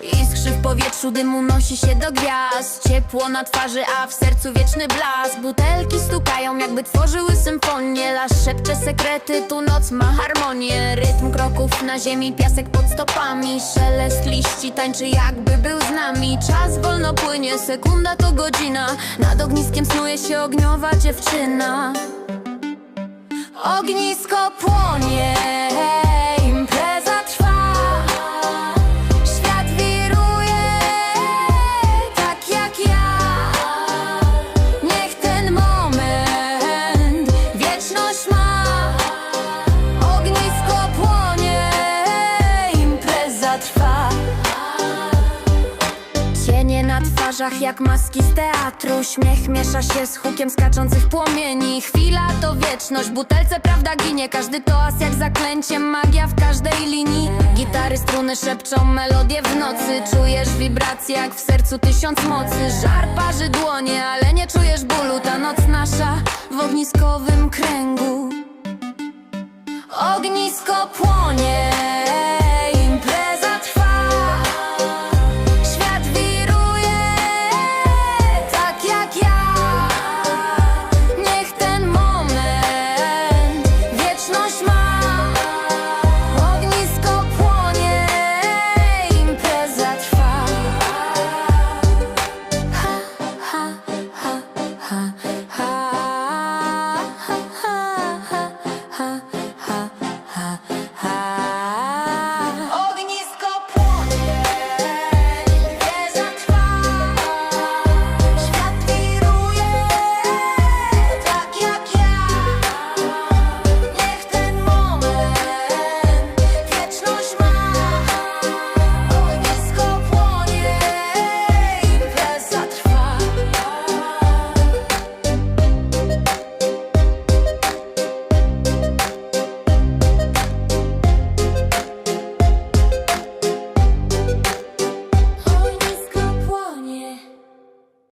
Iskrzy w powietrzu, dym unosi się do gwiazd. Ciepło na twarzy, a w sercu wieczny blask. Butelki stukają, jakby tworzyły symfonię. Las szepcze sekrety, tu noc ma harmonię. Rytm kroków na ziemi, piasek pod stopami. Szelest liści tańczy, jakby był z nami. Czas płynie, sekunda to godzina. Nad ogniskiem snuje się ogniowa dziewczyna. Ognisko płonie, na twarzach jak maski z teatru. Śmiech miesza się z hukiem skaczących płomieni. Chwila to wieczność, butelce prawda ginie. Każdy toast jak zaklęcie, magia w każdej linii. Gitary, struny szepczą melodię w nocy. Czujesz wibracje jak w sercu tysiąc mocy. Żar parzy dłonie, ale nie czujesz bólu. Ta noc nasza w ogniskowym